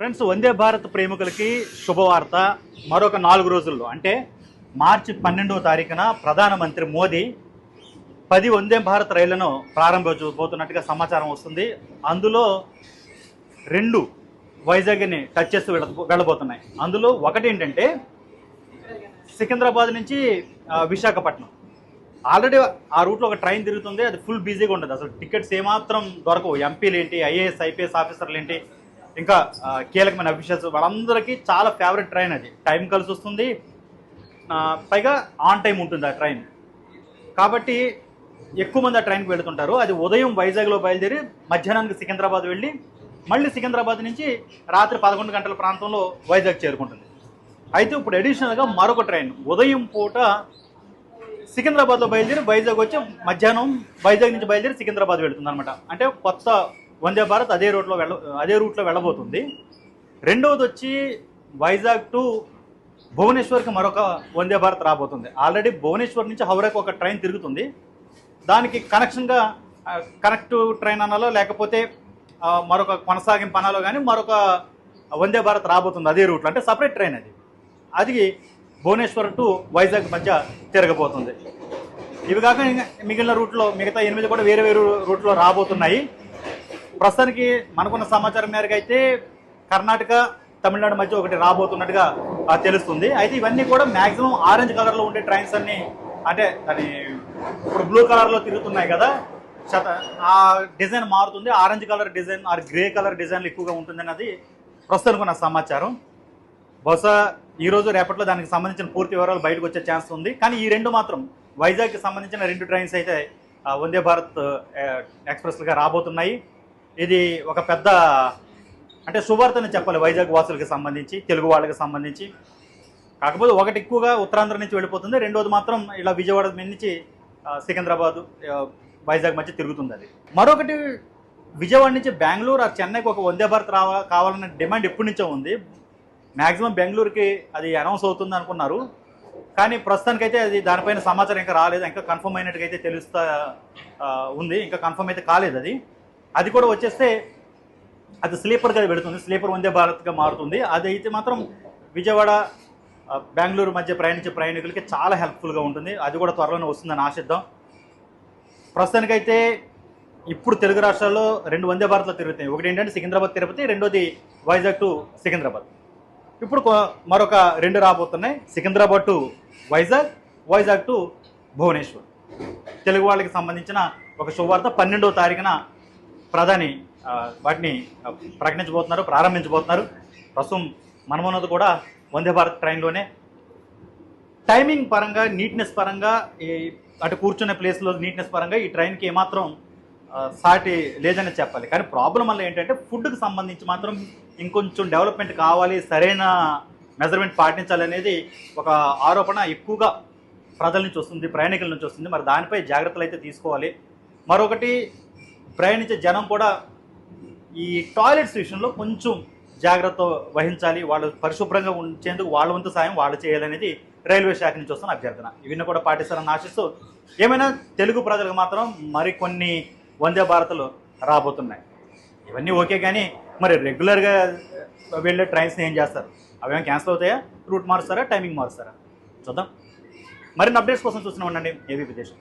Friends Vande Bharat ప్రేమికులకి శుభవార్త. మరొక నాలుగు రోజుల్లో అంటే మార్చి పన్నెండవ తారీఖున ప్రధానమంత్రి మోదీ పది వందే భారత్ రైళ్ళను ప్రారంభించబోతున్నట్టుగా సమాచారం వస్తుంది. అందులో రెండు వైజాగ్ని టచ్ చేస్తూ వెళ్ళ వెళ్ళబోతున్నాయి. అందులో ఒకటి ఏంటంటే సికింద్రాబాద్ నుంచి విశాఖపట్నం. ఆల్రెడీ ఆ రూట్లో ఒక ట్రైన్ తిరుగుతుంది అది ఫుల్ బిజీగా ఉండదు. అసలు టికెట్స్ ఏమాత్రం దొరకవు. ఎంపీలు ఏంటి ఐఏఎస్ ఐపీఎస్ ఆఫీసర్లు ఏంటి ఇంకా కీలకమైన అఫీషియల్స్ వాళ్ళందరికీ చాలా ఫేవరెట్ ట్రైన్ అది. టైం కలిసి వస్తుంది. పైగా ఆన్ టైం ఉంటుంది ఆ ట్రైన్ కాబట్టి ఎక్కువ మంది ఆ ట్రైన్కి వెళుతుంటారు. అది ఉదయం వైజాగ్లో బయలుదేరి మధ్యాహ్నానికి సికింద్రాబాద్ వెళ్ళి మళ్ళీ సికింద్రాబాద్ నుంచి రాత్రి పదకొండు గంటల ప్రాంతంలో వైజాగ్ చేరుకుంటుంది. అయితే ఇప్పుడు అడిషనల్గా మరొక ట్రైన్ ఉదయం పూట సికింద్రాబాద్లో బయలుదేరి వైజాగ్ వచ్చి మధ్యాహ్నం వైజాగ్ నుంచి బయలుదేరి సికింద్రాబాద్ వెళుతుంది అనమాట అంటే కొత్త వందే భారత్ అదే రూట్లో వెళ్ళ అదే రూట్లో వెళ్ళబోతుంది. రెండవది వచ్చి వైజాగ్ టు భువనేశ్వర్కి మరొక వందే భారత్ రాబోతుంది. ఆల్రెడీ భువనేశ్వర్ నుంచి హౌరాకి ఒక ట్రైన్ తిరుగుతుంది. దానికి కనెక్షన్గా కనెక్ట్ ట్రైన్ అనాలో లేకపోతే మరొక కొనసాగింపు అనాలో కానీ మరొక వందే భారత్ రాబోతుంది అదే రూట్లో. అంటే సపరేట్ ట్రైన్ అది. అది భువనేశ్వర్ టు వైజాగ్ మధ్య తిరగబోతుంది. ఇవి కాక మిగిలిన రూట్లో మిగతా ఎనిమిది కూడా వేరే వేరే రూట్లో రాబోతున్నాయి. ప్రస్తుతానికి మనకున్న సమాచారం మేరకు అయితే కర్ణాటక తమిళనాడు మధ్య ఒకటి రాబోతున్నట్టుగా తెలుస్తుంది. అయితే ఇవన్నీ కూడా మాక్సిమం ఆరెంజ్ కలర్లో ఉండే ట్రైన్స్ అన్ని అంటే దాని ఇప్పుడు బ్లూ కలర్లో తిరుగుతున్నాయి కదా శత ఆ డిజైన్ మారుతుంది. Orange colour design or grey colour డిజైన్లు ఎక్కువగా ఉంటుంది అన్నది ప్రస్తుతానికి ఉన్న సమాచారం. బహుశా ఈరోజు రేపట్లో దానికి సంబంధించిన పూర్తి వివరాలు బయటకు వచ్చే ఛాన్స్ ఉంది. కానీ ఈ రెండు మాత్రం వైజాగ్కి సంబంధించిన రెండు ట్రైన్స్ అయితే వందే భారత్ ఎక్స్ప్రెస్లుగా రాబోతున్నాయి. ఇది ఒక పెద్ద అంటే సువార్తని చెప్పాలి వైజాగ్ వాసులకి సంబంధించి తెలుగు వాళ్ళకి సంబంధించి. కాకపోతే ఒకటి ఎక్కువగా ఉత్తరాంధ్ర నుంచి వెళ్ళిపోతుంది రెండోది మాత్రం ఇలా విజయవాడ నుంచి సికింద్రాబాద్ వైజాగ్ మధ్య తిరుగుతుంది అది. మరొకటి విజయవాడ నుంచి బెంగళూరు ఆ చెన్నైకి ఒక వందే భారత్ రావా కావాలన్న డిమాండ్ ఎప్పటి నుంచో ఉంది. మ్యాక్సిమం బెంగళూరుకి అది అనౌన్స్ అవుతుంది అనుకున్నారు. కానీ ప్రస్తుతానికైతే అది దానిపైన సమాచారం ఇంకా రాలేదు ఇంకా కన్ఫర్మ్ అయినట్టుగా అయితే తెలుస్తా ఉంది. ఇంకా కన్ఫర్మ్ అయితే కాలేదు అది. అది కూడా వచ్చేస్తే అది స్లీపర్గా పెడుతుంది. స్లీపర్ వందే భారత్గా మారుతుంది. అది అయితే మాత్రం విజయవాడ బెంగళూరు మధ్య ప్రయాణించే ప్రయాణికులకి చాలా హెల్ప్ఫుల్గా ఉంటుంది. అది కూడా త్వరలోనే వస్తుందని ఆశిద్దాం. ప్రస్తుతానికైతే ఇప్పుడు తెలుగు రాష్ట్రాల్లో రెండు వందే భారత్లో తిరుగుతాయి. ఒకటి ఏంటంటే సికింద్రాబాద్ తిరుపతి రెండోది వైజాగ్ టు సికింద్రాబాద్. ఇప్పుడు మరొక రెండు రాబోతున్నాయి. Secunderabad to Vizag Vizag to Bhubaneswar. Telugu వాళ్ళకి సంబంధించిన ఒక శుభవార్త పన్నెండవ తారీఖున ప్రధాని వాటిని ప్రకటించబోతున్నారు ప్రారంభించబోతున్నారు. ప్రస్తుతం మనమున్నది కూడా వందే భారత్ ట్రైన్లోనే. టైమింగ్ పరంగా నీట్నెస్ పరంగా ఈ అటు కూర్చునే ప్లేస్లో నీట్నెస్ పరంగా ఈ ట్రైన్కి ఏమాత్రం సాటి లేదని చెప్పాలి. కానీ ప్రాబ్లం వల్ల ఏంటంటే ఫుడ్కి సంబంధించి మాత్రం ఇంకొంచెం డెవలప్మెంట్ కావాలి సరైన మెజర్మెంట్ పాటించాలి అనేది ఒక ఆరోపణ ఎక్కువగా ప్రజల నుంచి వస్తుంది ప్రయాణికుల నుంచి వస్తుంది. మరి దానిపై జాగ్రత్తలు అయితే తీసుకోవాలి. మరొకటి ప్రయాణించే జనం కూడా ఈ టాయిలెట్స్ విషయంలో కొంచెం జాగ్రత్త వహించాలి. వాళ్ళు పరిశుభ్రంగా ఉంచేందుకు వాళ్ళ వంతు సాయం వాళ్ళు చేయాలనేది రైల్వే శాఖ నుంచి వస్తున్న అభ్యర్థన. ఇవన్నీ కూడా పాటిస్తారని ఆశిస్తూ ఏమైనా తెలుగు ప్రజలకు మాత్రం మరికొన్ని వందే భారత్లు రాబోతున్నాయి. ఇవన్నీ ఓకే కానీ మరి రెగ్యులర్గా వెళ్ళే ట్రైన్స్ని ఏం చేస్తారు? అవేమో క్యాన్సిల్ అవుతాయా? రూట్ మారుస్తారా? టైమింగ్ మారుస్తారా? చూద్దాం. మరిన్ని అప్డేట్స్ కోసం చూస్తూనే ఉండండి. ఏబీపీ విదేశం